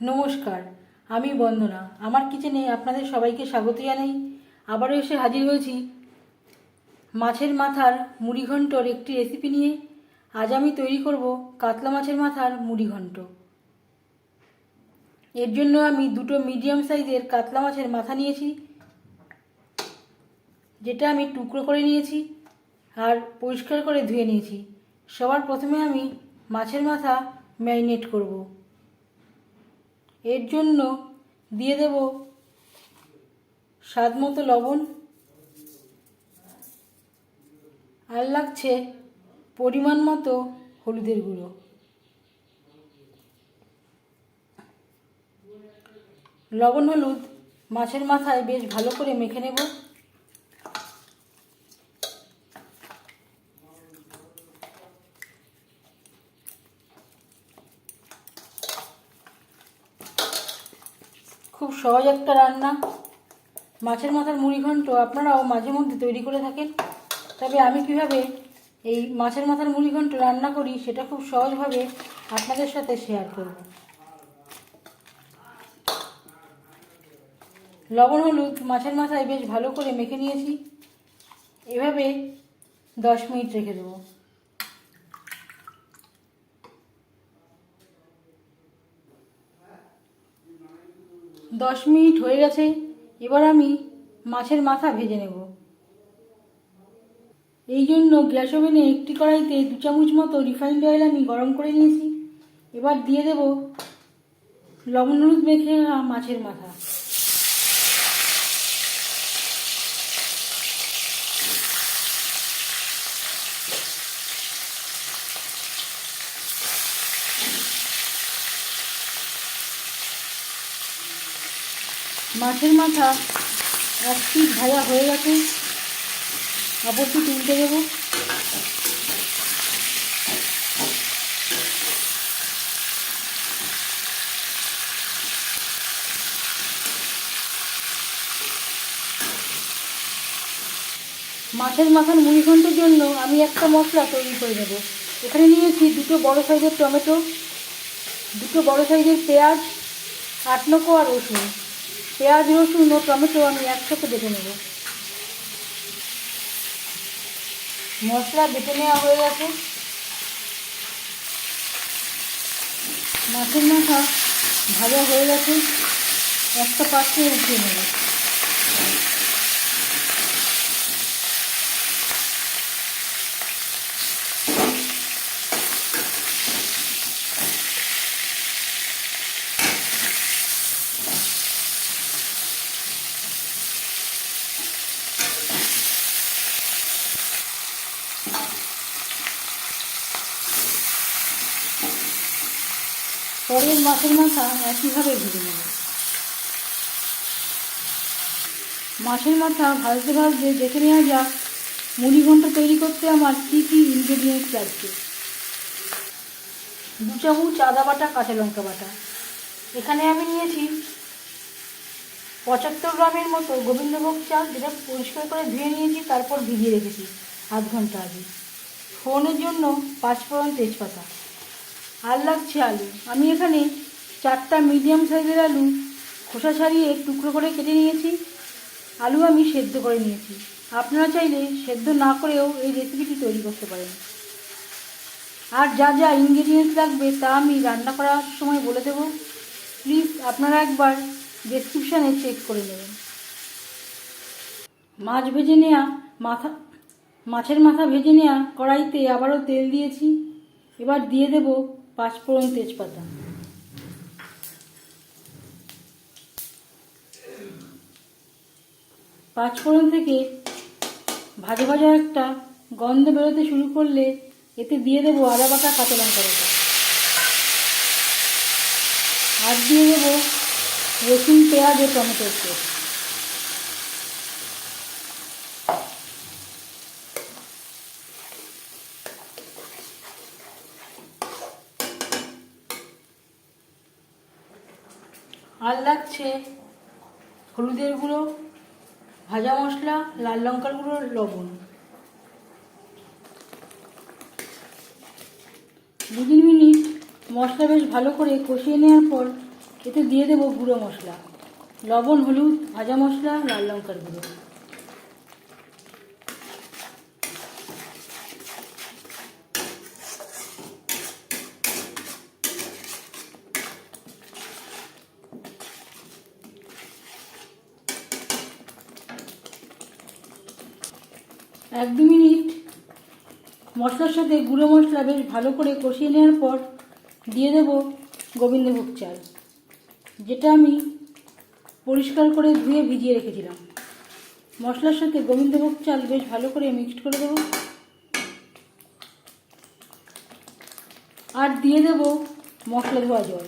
নমস্কার, আমি বন্দনা। আমার কিচেনে আপনাদের সবাইকে স্বাগত জানাই। আবারও এসে হাজির হয়েছি মাছের মাথার মুড়িঘণ্টর একটি রেসিপি নিয়ে। আজ আমি তৈরি করব কাতলা মাছের মাথার মুড়িঘণ্ট। এর জন্য আমি দুটো মিডিয়াম সাইজের কাতলা মাছের মাথা নিয়েছি, যেটা আমি টুকরো করে নিয়েছি আর পরিষ্কার করে ধুয়ে নিয়েছি। সবার প্রথমে আমি মাছের মাথা ম্যারিনেট করব। এর জন্য দিয়ে দেব স্বাদ মতো লবণ। আর লাগছে পরিমাণ মতো হলুদের গুঁড়ো। লবণ হলুদ মাছের মাথায় বেশ ভালো করে মেখে নেব। খুব সহজ একটা রান্না। মাছের মাথার মুড়ি ঘন্ট আপনারাও মাঝে মধ্যে তৈরি করে থাকেন। তবে আমি কীভাবে এই মাছের মাথার মুড়ি ঘন্ট রান্না করি সেটা খুব সহজভাবে আপনাদের সাথে শেয়ার করব। লবণ, হলুদ মাছের মাথায় বেশ ভালো করে মেখে নিয়েছি। এভাবে দশ মিনিট রেখে দেবো। দশ মিনিট হয়ে গেছে, এবার আমি মাছের মাথা ভেজে নেব। এই জন্য গ্যাস ওভেনে একটি কড়াইতে দু চামচ মতো রিফাইন্ড অয়েল আমি গরম করে নিয়েছি। এবার দিয়ে দেব লবণ হলুদ মেখে মাছের মাথা। মাছের মাথা এক পিস ভাজা হয়ে গেছে। অপর পিস উল্টে দেবো। মাছের মাথার মুড়ি ঘন্টের জন্য আমি একটা মশলা তৈরি করে নেব এখানে নিয়েছি দুটো বড় সাইজের টমেটো, দুটো বড় সাইজের পেঁয়াজ, আট নকো আর রসুন। পেঁয়াজ, রসুন ও টমেটো আমি একসাথে বেটে নেব। মশলা বেটে নেওয়া হয়ে গেছে। মাছের মাথা ভাজা হয়ে গেছে। একটা পাত্রে উঠিয়ে নেব। পরের মাছের মাথা একইভাবে ভেজে নেব। মাছের মাথা ভাজতে ভাজতে দেখে নেওয়া যাক মুড়ি ঘন্ট তৈরি করতে আমার কী কী ইনগ্রেডিয়েন্টস লাগছে দু চামচ আদা বাটা, কাঁচা লঙ্কা বাটা। এখানে আমি নিয়েছি পঁচাত্তর গ্রামের মতো গোবিন্দভোগ চাল, যেটা পরিষ্কার করে ধুয়ে নিয়েছি, তারপর ভিজিয়ে রেখেছি আধ ঘণ্টা আগে। ফোড়নের জন্য পাঁচফোড়ন তেজপাতা। আর লাগছে আলু। আমি এখানে চারটা মিডিয়াম সাইজের আলু, খোসা ছাড়িয়ে টুকরো করে কেটে নিয়েছি। আলু আমি সেদ্ধ করে নিয়েছি। আপনারা চাইলে সেদ্ধ না করেও এই রেসিপিটি তৈরি করতে পারেন। আর যা যা ইনগ্রেডিয়েন্টস লাগবে তা আমি রান্না করার সময় বলে দেব। প্লিজ আপনারা একবার ডেসক্রিপশানে চেক করে নেবেন। মাছ ভেজে নেওয়া মাথা, মাছের মাথা ভেজে নেওয়া কড়াইতে আবারও তেল দিয়েছি। এবার দিয়ে দেব পাঁচফোড়ন তেজপাতা। পাঁচফোড়ন থেকে ভাজা ভাজা একটা গন্ধ বেরোতে শুরু করলে এতে দিয়ে দেবো আদা বাটা, কাঁচা লঙ্কা বাটা। আর দিয়ে দেবো রসুন, পেঁয়াজ ও টমেটোর পেস্ট। আর লাগছে। হলুদের গুঁড়ো, ভাজা মশলা, লাল লঙ্কার গুঁড়ো, লবণ। দু তিন মিনিট মশলা বেশ ভালো করে কষিয়ে নেওয়ার পর এতে দিয়ে দেবো গুঁড়ো মশলা। লবণ, হলুদ, ভাজা মশলা, লাল লঙ্কার গুঁড়ো। এক দু মিনিট। মশলার সাথে গুঁড়ো মশলা বেশ ভালো করে কষিয়ে নেওয়ার পর দিয়ে দেব গোবিন্দভোগ চাল, যেটা আমি পরিষ্কার করে ধুয়ে ভিজিয়ে রেখেছিলাম। মশলার সাথে গোবিন্দভোগ চাল বেশ ভালো করে মিক্সড করে দেব। আর দিয়ে দেব মশলা ধোয়া জল।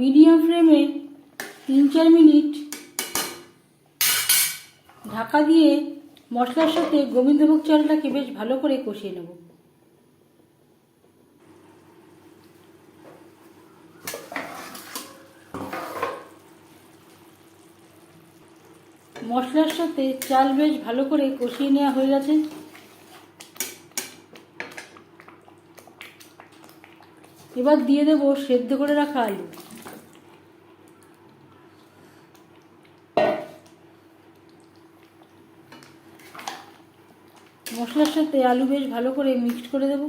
মিডিয়াম ফ্লেমে তিন চার মিনিট ঢাকা দিয়ে মশলার সাথে গোবিন্দভোগ চালটাকে বেশ ভালো করে কষিয়ে নেব। মশলার সাথে চাল বেশ ভালো করে কষিয়ে নেওয়া হয়ে গেছে। এবার দিয়ে দেবো সেদ্ধ করে রাখা আলু। মশলার সাথে আলু বেশ ভালো করে মিক্সড করে দেব।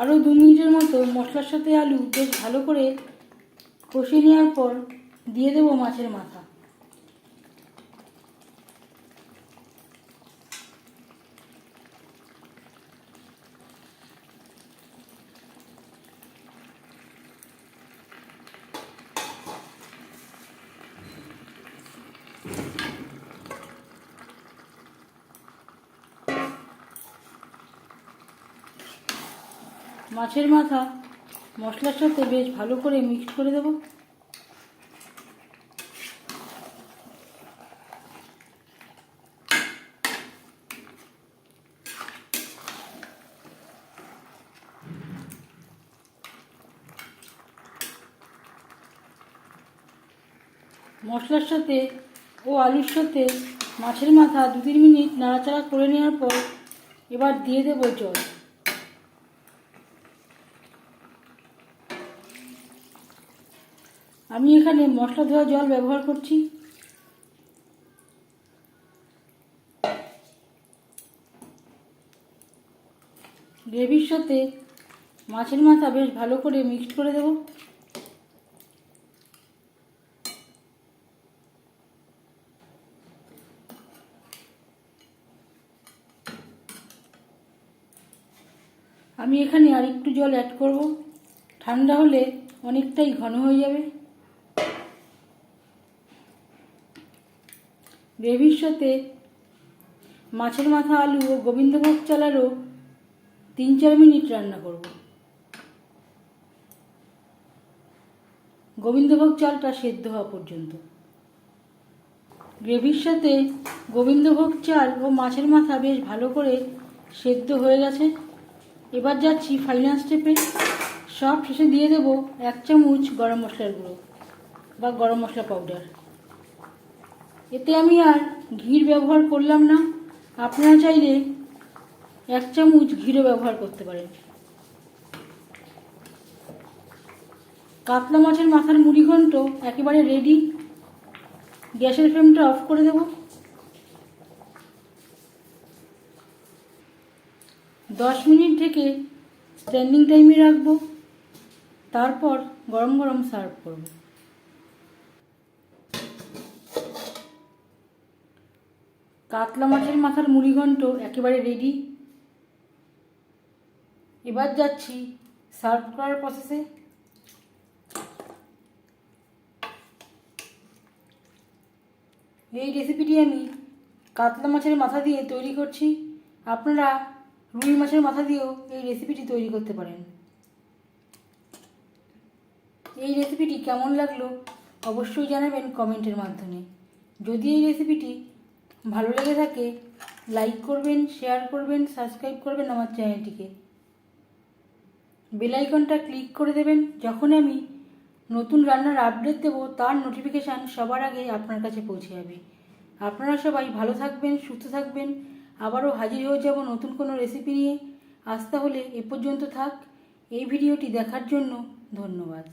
আরও দু মিনিটের মতো মশলার সাথে আলু বেশ ভালো করে কষিয়ে নেওয়ার পর দিয়ে দেবো মাছের মাথা। মাছের মাথা, মশলার সাথে বেশ ভালো করে মিক্স করে দেব। মশলার সাথে ও আলুর সাথে মাছের মাথা দু তিন মিনিট নাড়াচাড়া করে নেওয়ার পর এবার দিয়ে দেবো জল। আমি এখানে মশলা ধোয়া জল ব্যবহার করছি। গ্রেভির সাথে মাছের মাথা বেশ ভালো করে মিক্সড করে দেব। আমি এখানে আর একটু জল অ্যাড করব। ঠান্ডা হলে অনেকটাই ঘন হয়ে যাবে। গ্রেভির সাথে মাছের মাথা, আলু ও গোবিন্দভোগ চালারও তিন চার মিনিট রান্না করব। গোবিন্দভোগ চালটা সেদ্ধ হওয়া পর্যন্ত। গ্রেভির সাথে গোবিন্দভোগ চাল ও মাছের মাথা বেশ ভালো করে সেদ্ধ হয়ে গেছে। এবার যাচ্ছি ফাইনাল স্টেপে সব শেষে দিয়ে দেব এক চামচ গরম মশলার গুঁড়ো বা গরম মশলা পাউডার এতে আমি আর ঘির ব্যবহার করলাম না। আপনারা চাইলে এক চামচ ঘিরও ব্যবহার করতে পারেন। কাতলা মাছের মাথার মুড়ি ঘন্ট একেবারে রেডি গ্যাসের ফ্লেমটা অফ করে দেব। দশ মিনিট থেকে স্ট্যান্ডিং টাইমে রাখব। তারপর গরম গরম সার্ভ করব। কাতলা মাছের মাথার মুড়িঘণ্ট একেবারে রেডি এবার যাচ্ছি সার্ভ করার প্রসেসে এই রেসিপিটি আমি কাতলা মাছের মাথা দিয়ে তৈরি করছি। আপনারা রুই মাছের মাথা দিয়েও এই রেসিপিটি তৈরি করতে পারেন। এই রেসিপিটি কেমন লাগল অবশ্যই জানাবেন কমেন্টের মাধ্যমে। যদি এই রেসিপিটি ভালো লেগে থাকে লাইক করবেন শেয়ার করবেন সাবস্ক্রাইব করবেন আমার চ্যানেলটিকে বেলাইকনটা ক্লিক করে দেবেন যখন আমি নতুন রান্নার আপডেট দেবো, তার নোটিফিকেশান সবার আগে আপনার কাছে পৌঁছে যাবে। আপনারা সবাই ভালো থাকবেন, সুস্থ থাকবেন, আবারও হাজির হয়ে যাব নতুন কোনো রেসিপি নিয়ে। আজ তাহলে এ পর্যন্ত থাক, এই ভিডিওটি দেখার জন্য ধন্যবাদ।